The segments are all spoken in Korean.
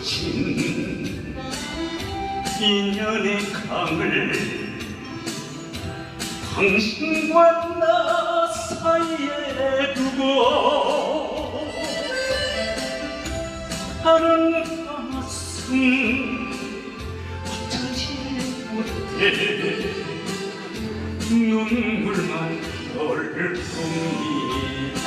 그친 인연의 강을 당신과 나 사이에 두고 하는 가슴 어쩌지 못해 눈물만 흘립니다.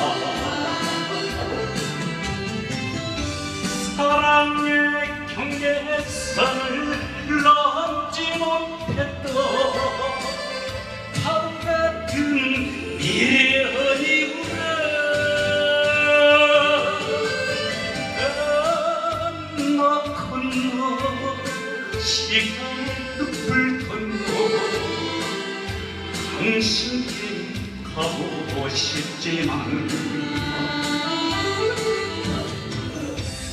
사랑의 경계선을 넘지 못했던 바보 같은 미련이구나 너 건너 시간의 건너 당신께 가보고 싶지만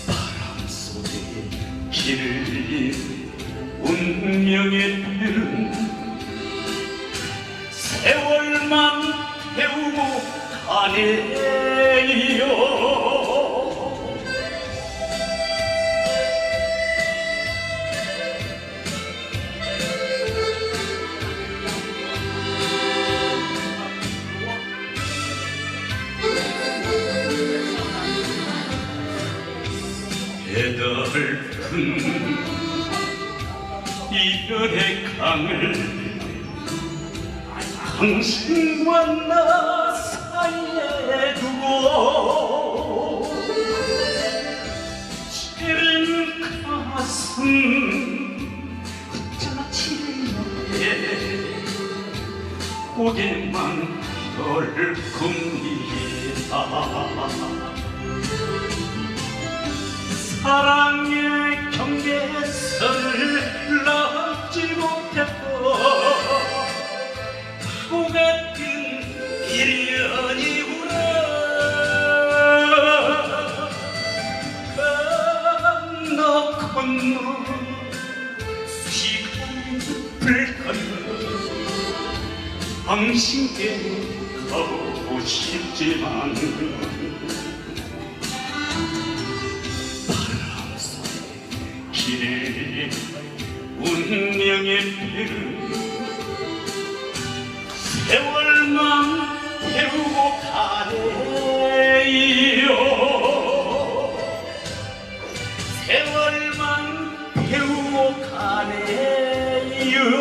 바람 속에 잃은 운명의 배는 세월만 태우고 가네 배달큰 이별의 강을 당신과 나 사이에 두고 시린 가슴 어쩌지 못해 고개만 덜굽니다 사랑의 경계선을 넘지 못했고 바보 같은 미련이구나 건너 건너 시간의 늪을 건너 당신께 가보고 싶지만 세월만 태우고 가네요. 세월만 태우고 가네요